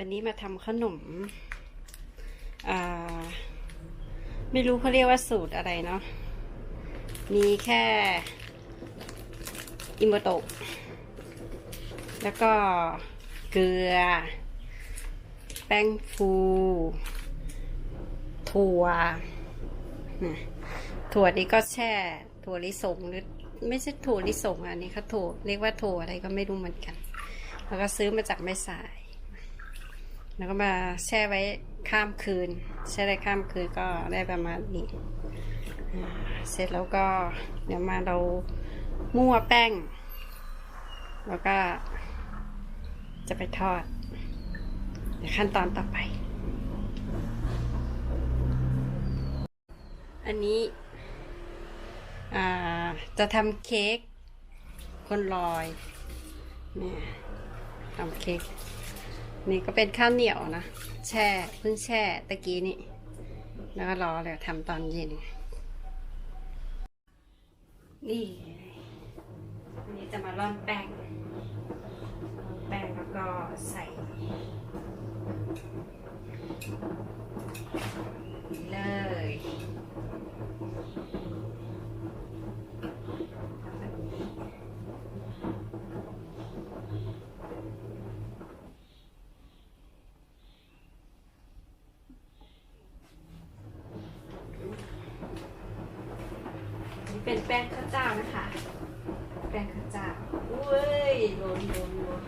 วันนี้มาทำขนม อ่า ไม่รู้เขาเรียกว่าสูตรอะไรเนาะ มีแค่ อิโมโตะ แล้วก็เกลือ แป้งฟู ถั่วนะถั่วนี้ก็แช่ ถั่วลิสงหรือไม่ใช่ถั่วลิสงอะอันนี้เขาถั่วเรียกว่าถั่วอะไรก็ไม่รู้เหมือนกัน แล้วก็ซื้อมาจากแม่สาย แล้วก็มาแช่ไว้ข้ามคืน แช่ได้ข้ามคืนก็ได้ประมาณนี้เสร็จแล้วก็เดี๋ยวมาเรามั่วแป้ง แล้วก็จะไปทอดเดี๋ยวขั้นตอนต่อไป อันนี้จะทำเค้กคนลอยเนี่ยทำเค้ก นี่ก็เป็นข้าวเหนียวนะ แช่เพิ่งแช่ตะกี้นี่แล้วก็รอเลยทำตอนเย็น นี่อันนี้จะมาร่อนแป้ง แป้งแล้วก็ใส่เลยทำแบบนี้นี่ เป็นแป้งข้าวเจ้านะคะ แป้งข้าวเจ้าเว้ยโลนโลนโลน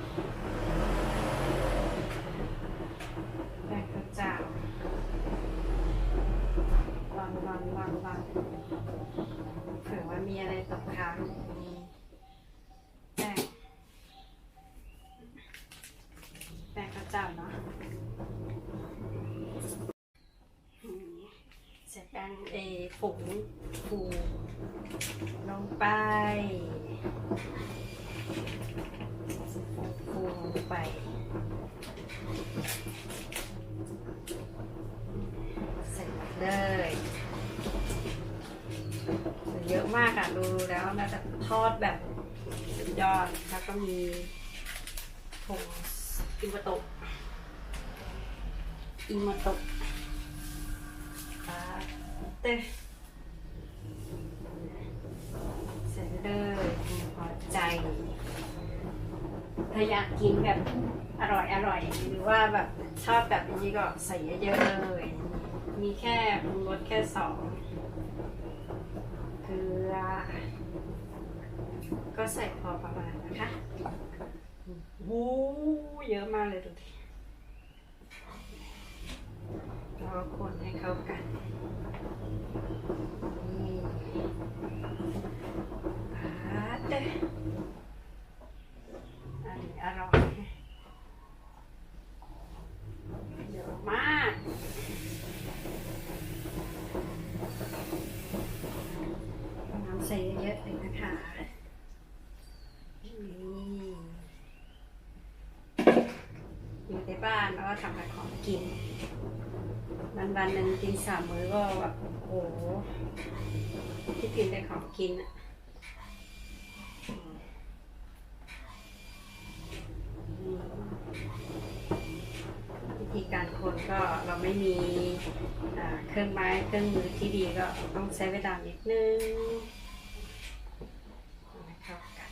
แป้งข้าวเจ้าวางวางวางวางเผื่อว่ามีอะไรตกค้างมีแป้งแป้งข้าวเจ้าเนาะอืมใส่แป้งเออผงฟูลง ไปฟูลงไปใส่เลยเยอะมากอะดูแล้วน่าจะทอดแบบสุดยอดแล้วก็มีผงอิมโตะอิมโตะปาเต้ เสร็จเลยพอใจถ้าอยากกินแบบอร่อยอร่อยหรือว่าแบบชอบแบบนี้ก็ใส่เยอะๆเลย มีแค่รสแค่สองเกลือ ก็ใส่พอประมาณนะคะวู้เยอะมากเลยดูดิแล้วก็คนให้เข้ากันนี่ปาดเด้อ อร่อยเยอะมากน้ำใส่เยอะๆเลยนะคะนี่อยู่ในบ้านแล้วก็ทำอะไรของกินวันวันๆหนึ่งกินสามมื้อก็แบบโอ้โหที่กินแต่ของกินอะ วิธีการคนก็เราไม่มีอ่าเค รื่องไม้เครื่องมือที่ดีก็ต้องใช้เวลานิดนึงให้เข้ากัน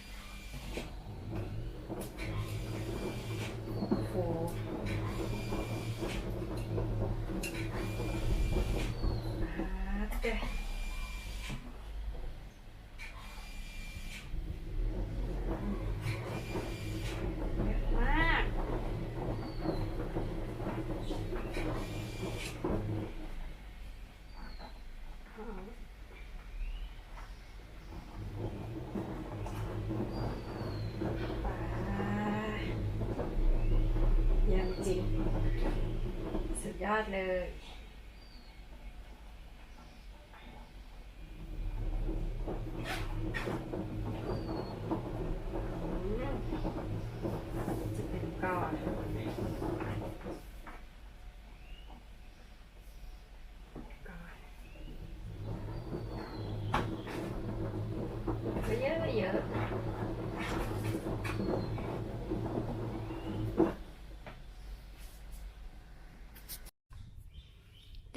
โอ้อ่าเด้อเยอะมาก เยี่ยมจริง สุด ยอดเลย จะเป็นก้อนก้อนก็เยอะเยอะ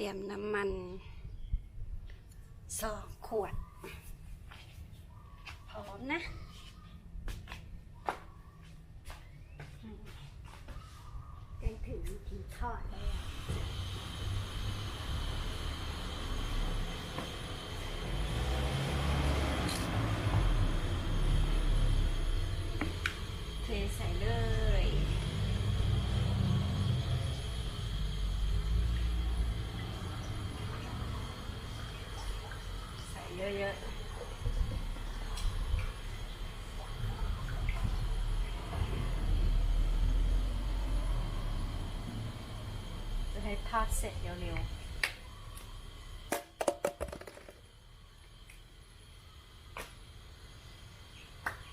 ยมน้ำมันสองขวด พร้อมนะอืมใกล้ถึงทีทอดแล้วอะเทใส่เลย ใส่เยอะ ๆจะให้ทอดเสร็จเร็วๆ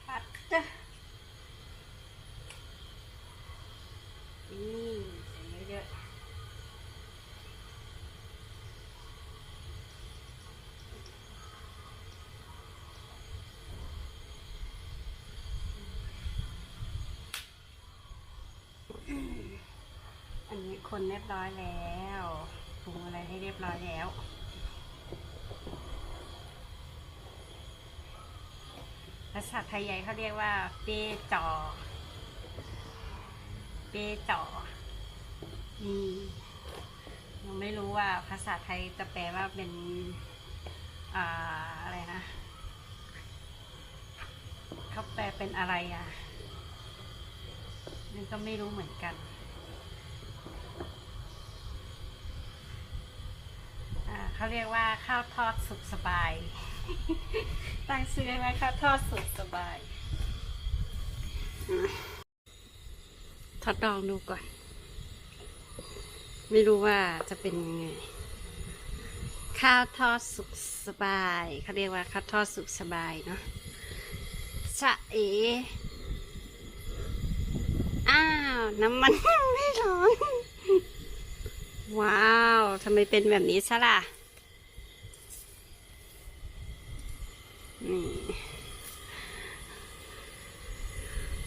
ปัดจ้ะนี่ใส่เยอะๆ อันนี้ คนเรียบร้อยแล้วปรุงอะไรให้เรียบร้อยแล้วภาษาไทยใหญ่เขาเรียกว่า เปจอ เปจอนี่ยังไม่รู้ว่าภาษาไทยจะแปลว่าเป็นอ่าอะไรนะเขาแปลเป็นอะไรอะนี่ก็ไม่รู้เหมือนกัน อ่า เขาเรียกว่าข้าวทอดสุกสบาย ตั้งชื่อไว้ว่าข้าวทอดสุกสบาย ทดลองดูก่อน ไม่รู้ว่าจะเป็นยังไง ข้าวทอดสุกสบาย เขาเรียกว่าข้าวทอดสุกสบายเนาะชะเอ อ้าว น้ำมันไม่ร้อน ว้าวทำไมเป็นแบบนี้ซะล่ะ นี่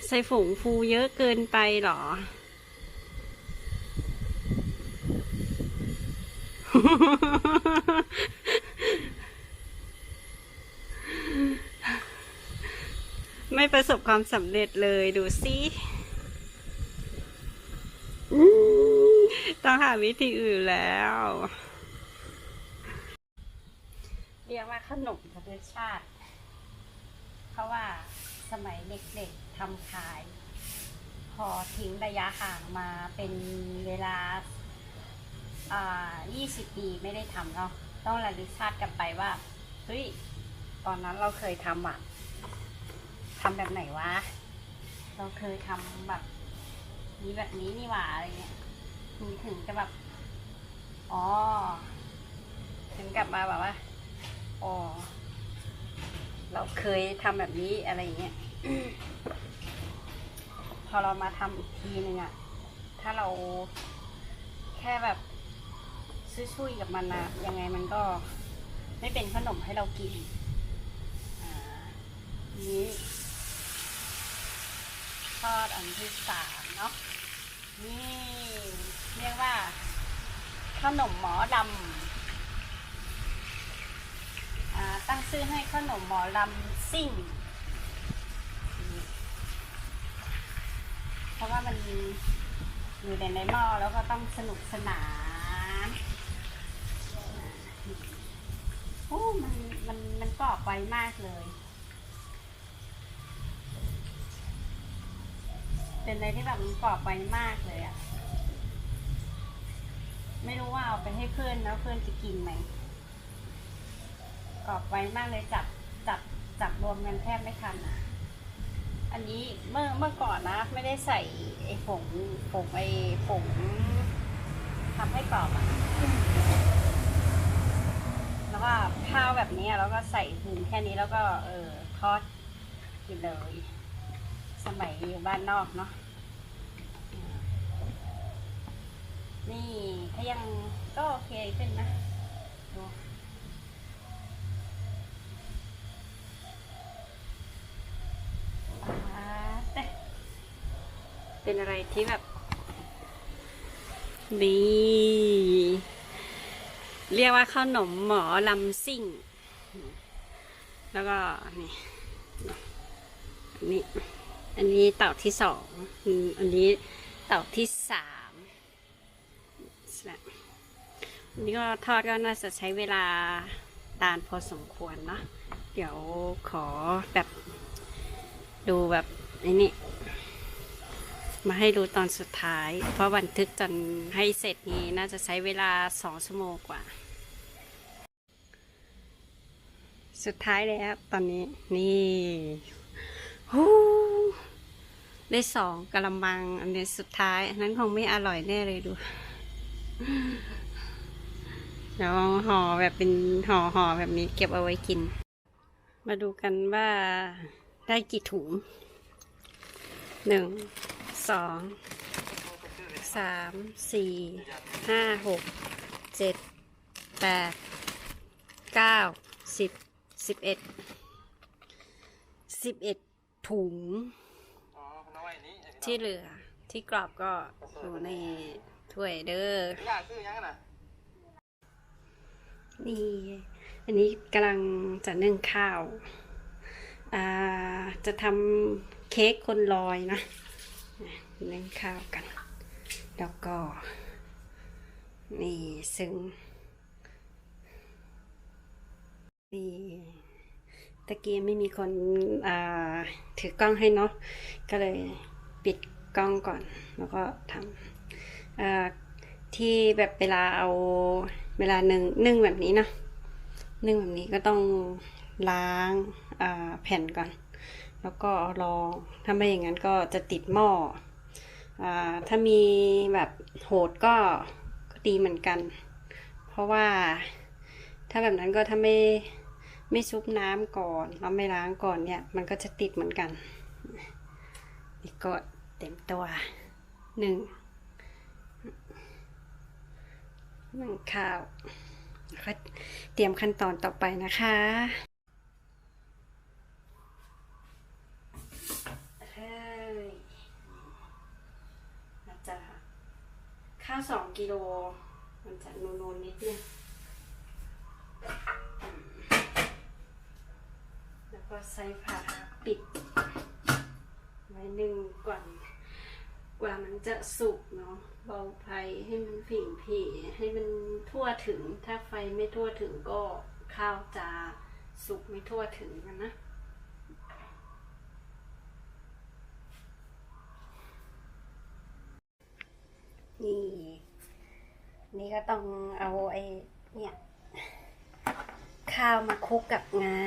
ใส่ฝงฟูเยอะเกินไปหรอ ไม่ประสบความสำเร็จเลยดูสิอืม ต้องหาวิธีอื่นแล้ว เรียกว่าขนมธรรมชาติ เพราะว่าสมัยเด็กๆทำขาย พอทิ้งระยะห่างมาเป็นเวลาอ่า20 ปีไม่ได้ทำเนาะ ต้องระลึกชาติกลับไปว่า เฮ้ย ตอนนั้นเราเคยทำอะทำแบบไหนวะ เราเคยทำแบบนี้แบบนี้นี่หว่าอะไรเงี้ย ถึงถึงจะแบบ อ๋อ ถึงกลับมาแบบว่า อ๋อ เราเคยทำแบบนี้อะไรเงี้ย พอเรามาทำอีกทีหนึ่งอะถ้าเราแค่แบบช่วยๆกับมันนะยังไงมันก็ไม่เป็นขนมให้เรากินอ่านี้ทอดอันที่สามเนาะนี่ เรียกว่าขนมหมอลำอตั้งชื่อให้ขนมหมอลำซิ่ง เพราะว่ามันอยู่ในในหม้อแล้วก็ต้องสนุกสนานโอ้มันมันมันกรอบไวมากเลย เป็นอะไรที่แบบมันกรอบไวมากเลยอะ ไม่รู้ว่าเอาไปให้เพื่อนแล้วเพื่อนจะกินไหมกรอบไวมากเลยจับจับจับรวมกันแทบไม่ทันอะอันนี้เมื่อเมื่อก่อนนะ ไม่ได้ใส่ไอ้ผงผงไอ้ผงทำให้กรอบอะแล้วก็ข้าวแบบนี้แล้วก็ใส่ถึงแค่นี้แล้วก็เออทอดกินเลย สมัยอยู่บ้านนอกเนาะ นี่ถ้ายังก็โอเคขึ้นนะดูเป็นอะไรที่แบบดีเรียกว่าขนมหมอลำซิ่ง แล้วก็นี่อันนี้อันนี้เต่าที่สอง อันนี้เต่าที่สามอั นนี้ก็ทอดก็น่าจะใช้เวลาตานพอสมควรเนาะเดี๋ยวขอแบบดูแบบไอ้นี่มาให้ดูตอนสุดท้าย เพราะบันทึกจนให้เสร็จนี้น่าจะใช้เวลาสองชั่วโมงกว่า สุดท้ายแล้วตอนนี้นี่ฮู้ได้สองกะละมัง อันนี้สุดท้าย อันนั้นคงไม่อร่อยแน่เลยดู เดี๋ยวห่อแบบเป็นห่อห่อแบบนี้เก็บเอาไว้กิน มาดูกันว่าได้กี่ถุงหนึ่งสองสามสี่ห้าหกเจ็ดแปดเก้าสิบสิบเอ็ดสิบเอ็ดถุง ที่เหลือที่กรอบก็อยู่ในถ้วยเด้อ นี่อันนี้กำลังจะนึ่งข้าวอ่าจะทำเค้กคนลอยนะนึ่งข้าวกัน แล้วก็ นี่ซึ่งนี่ตะกี้ไม่มีคนถือกล้องให้เนาะก็เลยปิดกล้องก่อน แล้วก็ทำที่แบบเวลาเอา เวลานึ่งนึ่งแบบนี้นะนึ่งแบบนี้ก็ต้องล้างแผ่นก่อน แล้วก็รองถ้าไม่อย่างนั้นก็จะติดหม้ออถ้ามีแบบโหดก็ก็ดีเหมือนกัน เพราะว่าถ้าแบบนั้นก็ถ้าไม่ไม่ชุบน้ำก่อนแล้วไม่ล้างก่อนเนี่ย มันก็จะติดเหมือนกันนี่ก็เต็มตัวหนึ่ง นึ่งข้าวแล้วก็เตรียมขั้นตอนต่อไปนะคะเฮ้ยอาจจะข้าวสองกิโล มันจะนูนๆนิดนึงแล้วก็ใส่ผ้าปิด ไว้หนึ่งก่อน กว่ามันจะสุกเนาะเบาไฟให้มันผิ่งผีให้มันทั่วถึง ถ้าไฟไม่ทั่วถึงก็ข้าวจะสุกไม่ทั่วถึงกันนะนี่ นี่ก็ต้องเอาไอ้เนี่ย ข้าวมาคลุกกับงา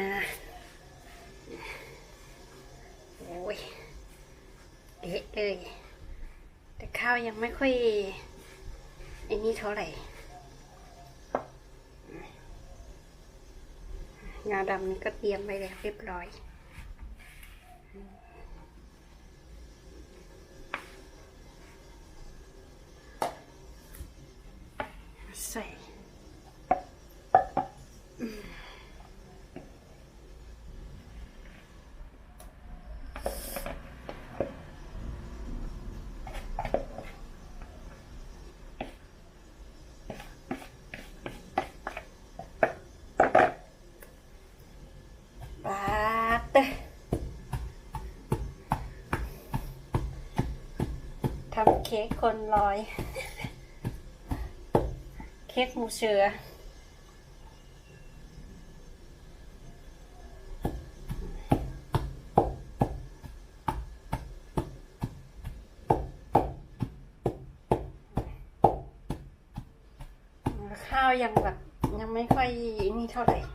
โอ้ยเละเลย แต่ข้าวยังไม่ค่อยไอ้นี่เท่าไหร่ งาดำนี่ก็เตรียมไปแล้วเรียบร้อยใส่ปาดเต้ทำเค้กคนลอย เค้กหมูเชือข้าวยังแบบยังไม่ค่อยนี่เท่าไหร่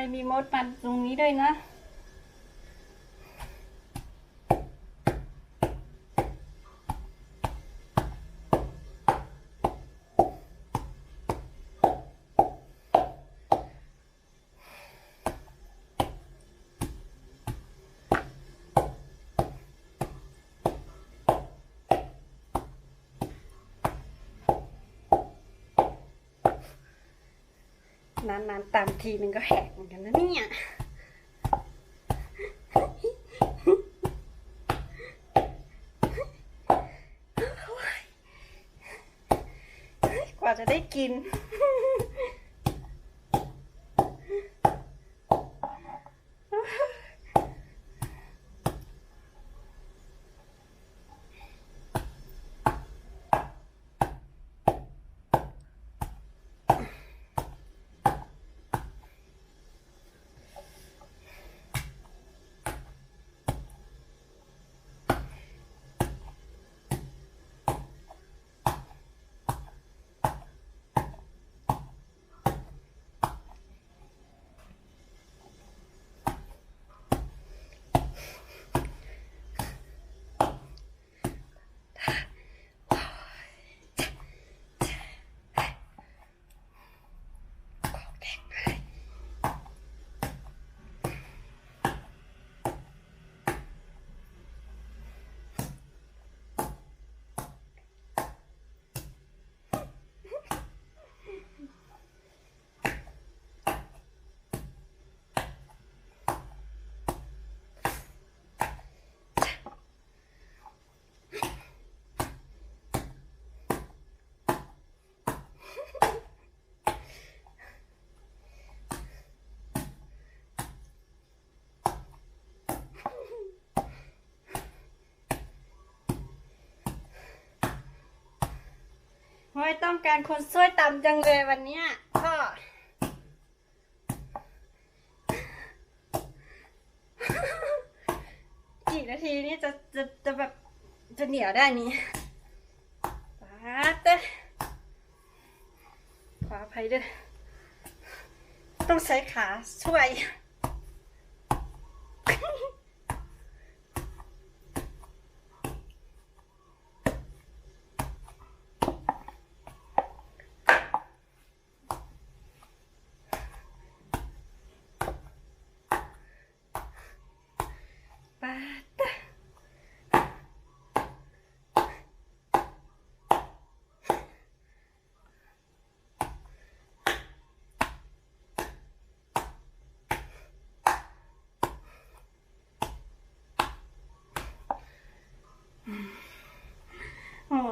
ไมีมดปัดตรงนี้ด้วยนะ นานๆตามทีนึงก็แหกเหมือนกันนะเนี่ยกว่าจะได้กิน โอ้ยต้องการคนช่วยตำจังเลยวันเนี้ยพ่อกี่นาทีนี่จะจะจะแบบจะเหนียวได้นี่ปาเต้ขออภัยด้วยต้องใช้ขาช่วย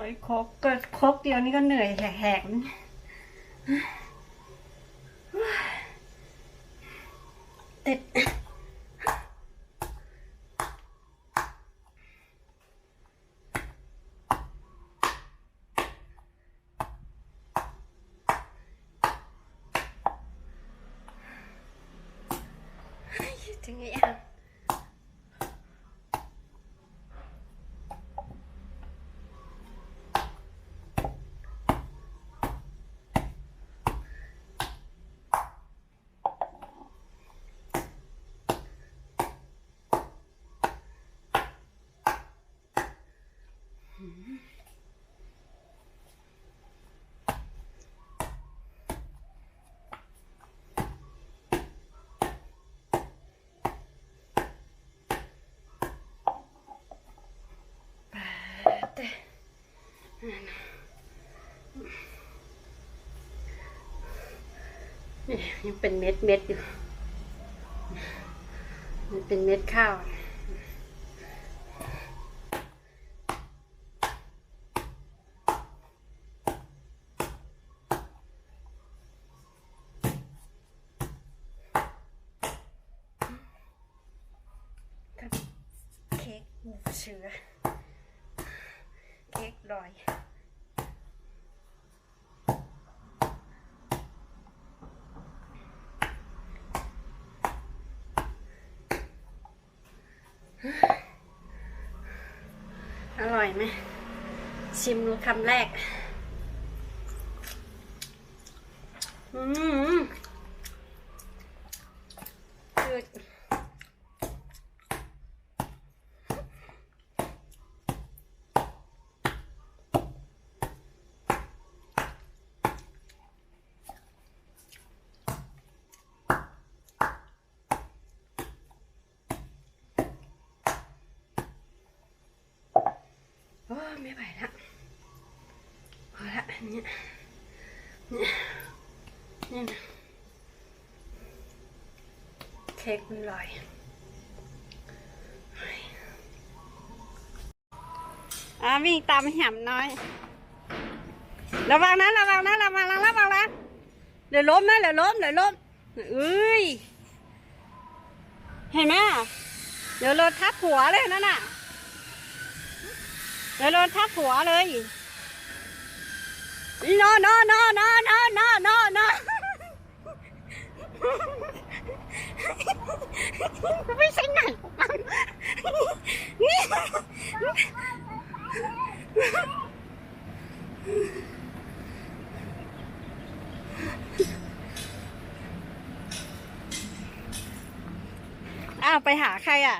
อ้ยครกก็ครกเดียวนี่ก็เหนื่อยแหกๆติดถึงไงอะแต่นี่ ยังเป็นเม็ดเม็ดอยู่มันเป็นเม็ดข้าวเค้กหมูเชื้อ เค้กลอย อ ร่อยไหม ชิมดูคำแรก อืม อโอ้ ไม่ไหวละพอละเนี่ยเนี่ยเนี่ยนะเค้กมันลอยอ่าวิ่งตามหำน้อย ระวังนะระวังนะระวังนะระวังนะเดี๋ยวล้มนะเดี๋ยวล้มเดี๋ยวล้มเอ้ย เห็นไหมเดี๋ยวรถทับหัวเลยนั่นน่ะ เดี๋ยวโดนทับหัวเลยนอนนอนนอนนอนนอนนอนนอนนอนไม่ใช่หนังนี่อ้าวไปหาใครอะ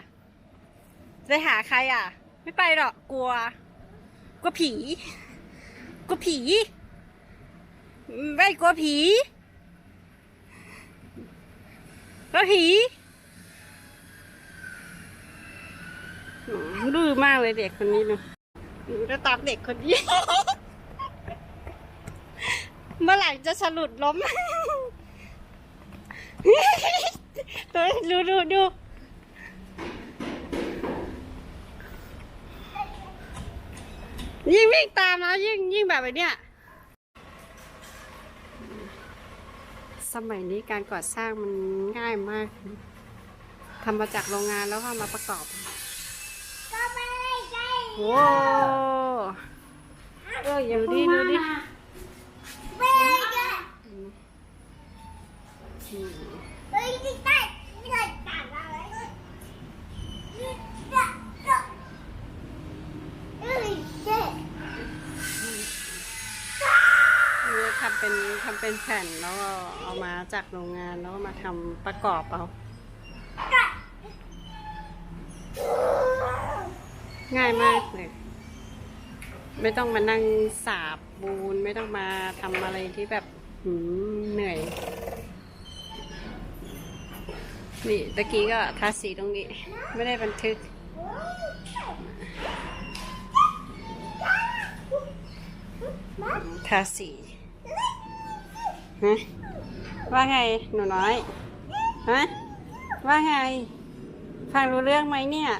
ไปหาใครอะ ไม่ไปหรอกกลัว กลัวผีกลัวผีไม่กลัวผีกลัวผีดื้อมากเลยเด็กคนนี้เนาะหนูจะตามเด็กคนนี้ เมื่อไหร่จะฉลุดล้มตัวดูดูดู ยิ่งวิ่งตามนะยิ่งยิ่งแบบไอ้เนี้ยสมัยนี้การก่อสร้างมันง่ายมากทำมาจากโรงงานแล้วก็มาประกอบก็ไม่ได้ใช่โว้เอออยู่ดิดูดิไม่ได้ใช่ไม่ได้ใช่ไม่ได้ต่างอะไรเลยเอ้ยเจ๊ นี่ ทำเป็นทำเป็นแผ่นแล้วก็เอามาจากโรงงานแล้วก็มาทำประกอบเอาง่ายมากเลยไม่ต้องมานั่งสาบบูนไม่ต้องมาทำอะไรที่แบบเหนื่อย นี่ตะกี้ก็ทาสีตรงนี้ ไม่ได้บันทึก ทาสี ฮะว่าไงหนูน้อยฮะว่าไง ฟังรู้เรื่องไหมเนี่ย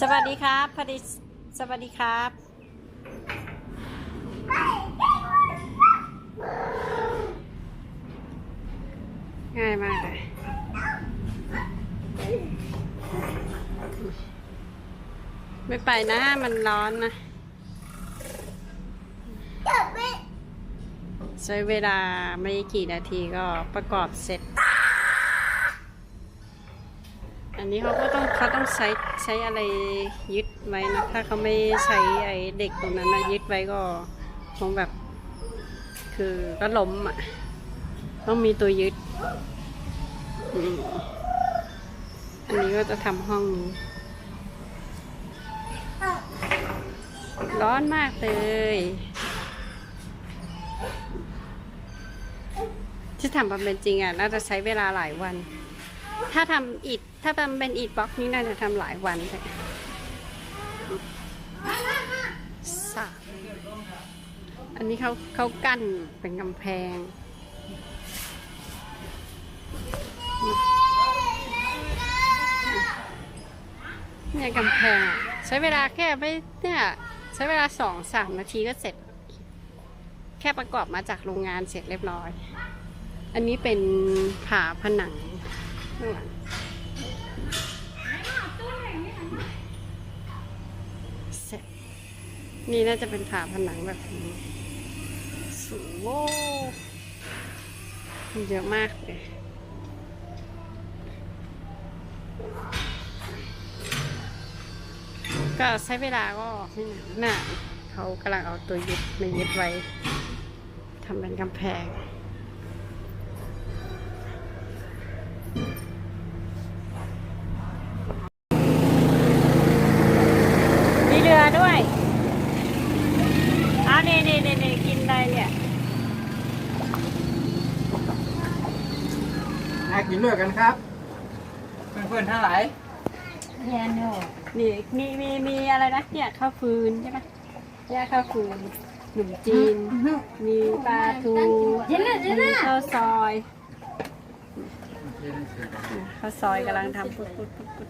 สวัสดีครับพอดีสวัสดีครับ ง่ายมากเลยไม่ไปนะ มันร้อนนะ เจ๊ไม่ ใช้เวลาไม่กี่นาทีก็ประกอบเสร็จ อันนี้เขาก็ต้องเขาต้องใช้ใช้อะไรยึดไว้นะ ถ้าเขาไม่ใช้ไอ้เด็กตรงนั้นนะยึดไว้ก็คงแบบ คือก็ล้มอะ ต้องมีตัวยึด อันนี้ก็จะทำห้องนี้ร้อนมากเลย ที่ทำมาเป็นจริงอะน่าจะใช้เวลาหลายวัน ถ้าทำอิฐถ้าทำเป็นอิฐบล็อกนี่น่าจะทำหลายวันเลยสาอันนี้เขาเขากั้นเป็นกำแพงเนี่ยกำแพงใช้เวลาแค่ไม่เนี่ยใช้เวลาสองสามนาทีก็เสร็จ แค่ประกอบมาจากโรงงานเสร็จเรียบร้อย อันนี้เป็นผาผนังข้างหลังนี่น่าจะเป็นผาผนังแบบนี้สูงโว้เยอะมากเลยก็ใช้เวลาก็ไม่นานนานเขากำลังเอาตัวยึดมายึดไว้ทำเป็นกำแพง มีเรือด้วยอ้าวนี่นี่นี่นี่กินอะไรเนี่ย มากิ นด้วยกันครับ เพื่อนๆทั้งหลายนี่มีมีมีอะไรนะเนี่ยข้าวฟืนใช่ไหมเนี่ยข้าวฟืนหนุ่มจีน มีปลาทูมีข้าวซอยข้าวซอยกำลังทำปุ๊บปุ๊บปุ๊บปุ๊บ